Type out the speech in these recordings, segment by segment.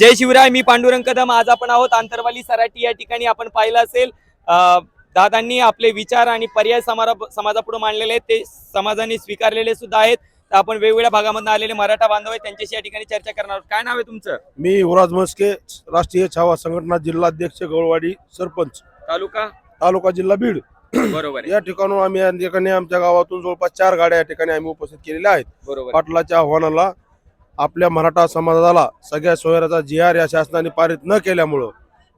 जय शिवराय मी पांडुरंग कदम. आज आपण आहोत आंतरवाली सराटी या ठिकाणी आपण पाहिलं असेल दादांनी आपले विचार आणि पर्याय समारा समाजापुढे मांडलेले आहेत. ते समाजाने स्वीकारलेले सुद्धा आहेत. तर आपण वेगवेगळ्या भागामधून आलेले मराठा बांधव आहेत त्यांच्याशी या ठिकाणी चर्चा करणार आहोत. काय नाव आहे तुमचं? मी युवराज मस्के राष्ट्रीय छावा संघटना जिल्हाध्यक्ष गवळवाडी सरपंच. तालुका? तालुका जिल्हा बीड. बरोबर या ठिकाणून आम्ही या ठिकाणी आमच्या गावातून जवळपास चार गाड्या या ठिकाणी आम्ही उपस्थित केलेल्या आहेत. बरोबर. पाटलाच्या आव्हानाला आपल्या मराठा समाजाला सगळ्या सोयऱ्याचा जी आर या शासनाने पारित न केल्यामुळं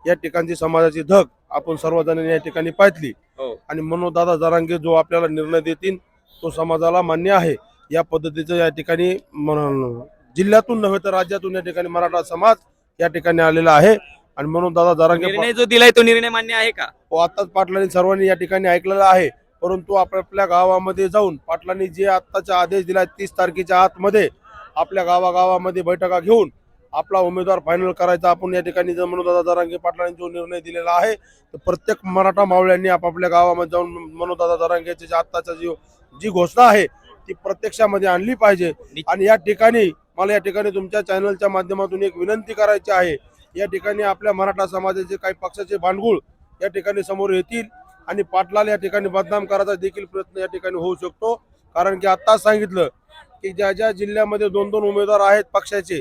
या ठिकाणची समाजाची धग आपण सर्वजणांनी या ठिकाणी पाहितली. हो. आणि मनोदादा जरांगे जो आपल्याला निर्णय देतील तो समाजाला मान्य आहे. या पद्धतीचं या ठिकाणी जिल्ह्यातून नव्हे तर राज्यातून या ठिकाणी मराठा समाज या ठिकाणी आलेला आहे. आणि म्हणून दादा जरांगे जो दिलाय तो निर्णय मान्य आहे का? तो आताच पाटलांनी सर्वांनी या ठिकाणी ऐकलेला आहे. परंतु आपल्या गावामध्ये जाऊन पाटलांनी जे आत्ताचा आदेश दिला तीस तारखेच्या आतमध्ये आपल्या गावागावामध्ये बैठका घेऊन आपला उमेदवार फायनल करायचा. आपण या ठिकाणी जर मनोदादा जरांगे पाटलांनी जो निर्णय दिलेला आहे तर प्रत्येक मराठा मावळ्यांनी आपापल्या गावामध्ये जाऊन मनोदादा जरांगेची जी आत्ताचा जी जी घोषणा आहे ती प्रत्यक्षामध्ये आणली पाहिजे. आणि या ठिकाणी मला या ठिकाणी तुमच्या चॅनलच्या माध्यमातून एक विनंती करायची आहे. या ठिकाणी आपल्या मराठा समाजाचे काही पक्षाचे भांडगुळ या ठिकाणी समोर येतील आणि पाटलाला या ठिकाणी बदनाम करायचा देखील प्रयत्न या ठिकाणी होऊ शकतो. कारण की आत्ताच सांगितलं की ज्या ज्या जिल्ह्यामध्ये दोन दोन उमेदवार आहेत पक्षाचे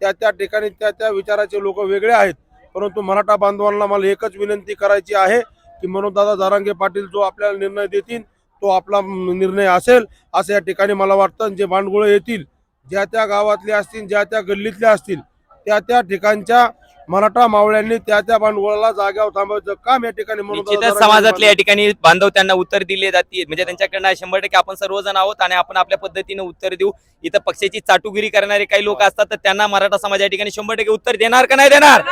त्या त्या ठिकाणी त्या त्या विचाराचे लोक वेगळे आहेत. परंतु मराठा बांधवांना मला एकच विनंती करायची आहे की मनोजदादा जारांगे पाटील जो आपल्याला निर्णय देतील तो आपला निर्णय असेल असं या ठिकाणी मला वाटतं. जे भांडगुळ येतील ज्या त्या गावातले असतील ज्या त्या गल्लीतल्या असतील त्या त्या ठिकाणच्या मराठा मावळ्यांनी त्या त्या भांडवळाला जाग्यावर थांबायचं काम या ठिकाणी निश्चितच समाजातले या ठिकाणी बांधव त्यांना उत्तर दिले जातील. म्हणजे त्यांच्याकडनं शंभर टक्के आपण सर्वजण आहोत आणि आपण आपल्या पद्धतीने उत्तर देऊ. इथं पक्षाची चाटुगिरी करणारे काही लोक असतात तर त्यांना मराठा समाज या ठिकाणी शंभर टक्के उत्तर देणार का नाही देणार?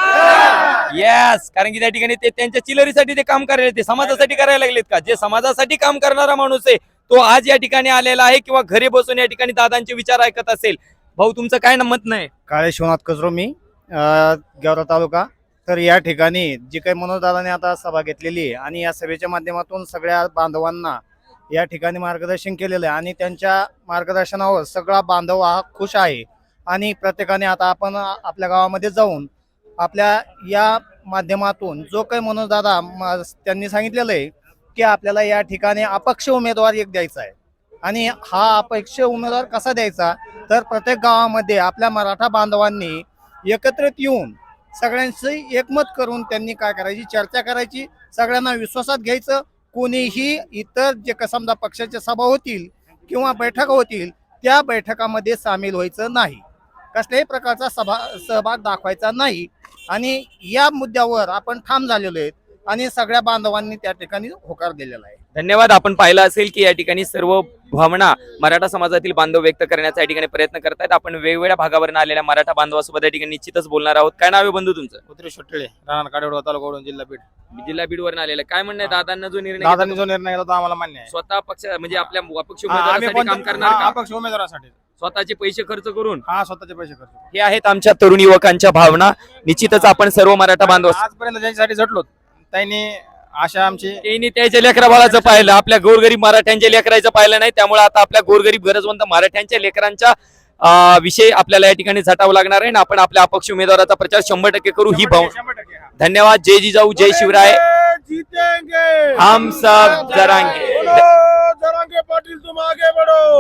येस कारण की त्या ठिकाणी ते त्यांच्या चिलरीसाठी ते काम करायला ते समाजासाठी करायला लागलेत का? जे समाजासाठी काम करणारा माणूस आहे तो आज या ठिकाणी आलेला आहे किंवा घरी बसून या ठिकाणी दादांचे विचार ऐकत असेल. भाऊ तुमचं काय मत नाही? काळे शिवनाथ कजरो मी. गेवरा तालुका. तर या ठिकाणी जी काही मनोजदादाने आता सभा घेतलेली आहे आणि या सभेच्या माध्यमातून सगळ्या बांधवांना या ठिकाणी मार्गदर्शन केलेलं आहे आणि त्यांच्या मार्गदर्शनावर सगळा बांधव हा खुश आहे. आणि प्रत्येकाने आता आपण आपल्या गावामध्ये जाऊन आपल्या या माध्यमातून जो काही मनोजदादा त्यांनी सांगितलेलं आहे की आपल्याला या ठिकाणी अपक्ष उमेदवार एक द्यायचा आहे. आणि हा अपक्ष उमेदवार कसा द्यायचा? तर प्रत्येक गावामध्ये आपल्या मराठा बांधवांनी एकत्रित येऊन सगळ्यांशी एकमत करून त्यांनी काय करायची? चर्चा करायची. सगळ्यांना विश्वासात घ्यायचं. कोणीही इतर जे का समजा पक्षाच्या सभा होतील किंवा बैठका होतील त्या बैठकामध्ये सामील व्हायचं नाही. कसल्याही प्रकारचा सभा सहभाग दाखवायचा नाही. आणि या मुद्द्यावर आपण ठाम झालेलो आहेत आणि सगळ्या बांधवांनी त्या ठिकाणी होकार दिलेला आहे. धन्यवाद. आपण पाहिलं असेल की या ठिकाणी सर्व भावना मराठा समाजातील बांधव व्यक्त करण्याचा या ठिकाणी प्रयत्न करतायत. आपण वेगवेगळ्या भागावरून आलेल्या मराठा बांधवासोबत या ठिकाणी निश्चितच बोलणार आहोत. काय नाव आहे बंधू तुमचं? कुत्रे सुटले राहणार काडेवडा तालुका जिल्हा बीड जिल्हा बीडवरून आलेलं. काय म्हणणं आहे? दादांना जो निर्णय दादांनी जो निर्णय घेतला तो आम्हाला मान्य आहे. स्वतः पक्ष म्हणजे आपल्या अपक्ष आम्ही उमेदवारासाठी काम कोणत्या- करणार का? अपक्ष उमेदवारासाठी. स्वतःचे पैसे खर्च करून? हा स्वतःचे पैसे खर्च हे आहेत आमच्या तरुण युवकांच्या भावना. निश्चितच आपण सर्व मराठा बांधव आजपर्यंत ज्यांच्यासाठी झटलो त्यांनी आशा आमची त्यांनी त्याच्या लेकरा बाळाचं पाहिलं. आपल्या गोरगरीब मराठ्यांच्या लेकराचं पाहिलं नाही. त्यामुळे आता आपल्या गोरगरीब गरजवंत मराठ्यांच्या लेकरांच्या विषयी आपल्याला या ठिकाणी झटावं लागणार आहे. आणि आपण आपल्या अपक्ष उमेदवाराचा प्रचार शंभर टक्के करू. ही हा. धन्यवाद. जय जिजाऊ जय शिवराय. हम सब जरांगे. जरांगे पाटील तुम आगे बढ़ो.